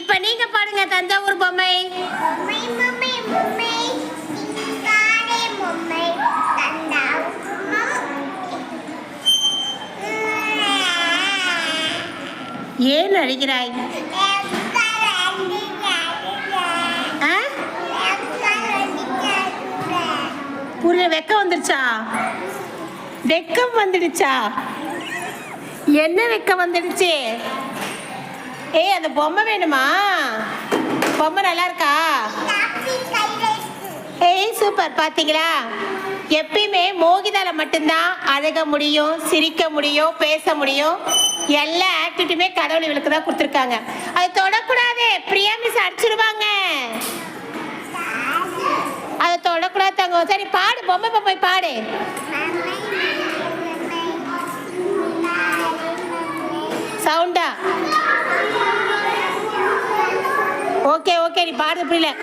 இப்ப நீங்க பாடுங்க தஞ்சாவூர் பொம்மை. ஏன் அழுகிறாய் ஆ? புரிய வெக்கம் வந்துடுச்சா வெக்கம் வந்துடுச்சா? என்ன வெக்கம் வந்துடுச்சு? ஏய் அந்த பொம்மை வேணுமா? பொம்மை நல்லா இருக்கா? ஏய் சூப்பர். பார்த்தீங்களா எப்பயுமே மோகிதால மட்டும்தான் அழக முடியும் சிரிக்க முடியும் பேச முடியும். எல்லா ஆக்டிவிட்டியுமே கடவுள் இவளுக்கு தான் கொடுத்துருக்காங்க. அது தொடக்கூடாது. பிரியா மிஸ் அடிச்சிருவாங்க. அது தொடக்கூடாது தங்க சரி பாடு. பொம்மை பொம்மை பாடு. சவுண்டா ஓகே ஓகே நீ பாடு புரியல.